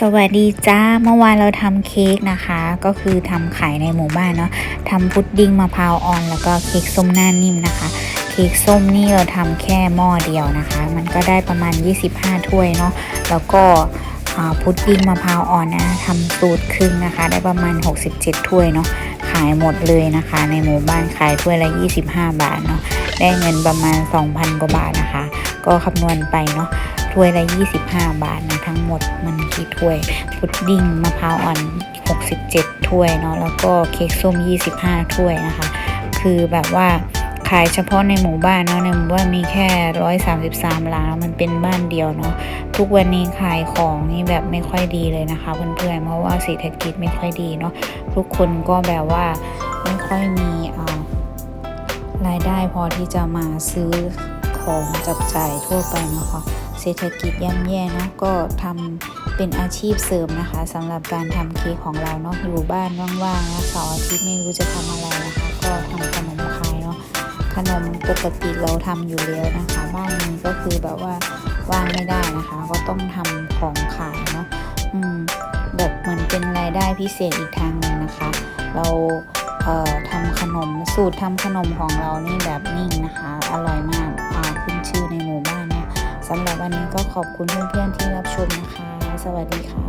สวัสดีจ้าเมื่อวานเราทำเค้กนะคะ ก็คือทำขายในหมู่บ้านเนาะทำพุดดิ้งมะพร้าวอ่อน แล้วก็เค้กส้มหน้านิ่มนะคะ เค้กส้มนี่เราทำแค่หม้อเดียวนะคะ มันก็ได้ประมาณ 25 ถ้วยเนาะแล้วก็พุดดิ้งมะพร้าวอ่อนนะทำสูตรครึ่งนะคะ ได้ประมาณ 67 ถ้วยเนาะขายหมดเลยนะคะ ในหมู่บ้านขายถ้วยละ 25 บาทเนาะได้เงินประมาณ 2,000 กว่าบาทนะคะ ก็คำนวณไปเนาะ ถ้วยละ 25 บาทนะทั้งหมดมันกี่ถ้วยพุดดิ้งมะพร้าวอ่อน 67 ถ้วยเนาะแล้วก็เค้กส้ม 25 ถ้วยนะคะ คือแบบว่าขายเฉพาะในหมู่บ้านเนาะในหมู่บ้านมีแค่ 133ร้านมันเป็นบ้านเดียวเนาะทุกวันนี้ขายของนี่แบบไม่ค่อยดีเลยนะคะเพื่อนๆเพราะว่าเศรษฐกิจไม่ค่อยดีเนาะทุกคนก็แบบว่าไม่ค่อยมีอ่ารายได้พอที่จะมาซื้อของจับจ่ายทั่วไปนะคะ เศรษฐกิจย่ำแย่เนาะก็ทำเป็นอาชีพเสริมนะคะสำหรับการทำเค้กของเราเนาะอยู่บ้านว่างๆนะเสาร์อาทิตย์ไม่รู้จะทำอะไรนะคะ ก็ทำขนมขายเนาะขนมปกติเราทำอยู่แล้วนะคะ บ้านนี้ก็คือแบบว่าว่างไม่ได้นะคะ ก็ต้องทำของขายเนาะอืมแบบเหมือนเป็นรายได้พิเศษอีกทางหนึ่งนะคะ เราเอ่อทำขนมสูตรทำขนมของเรานี่แบบนิ่ง สำหรับวันนี้ก็ขอบคุณเพื่อนๆที่รับชมนะคะ สวัสดีค่ะ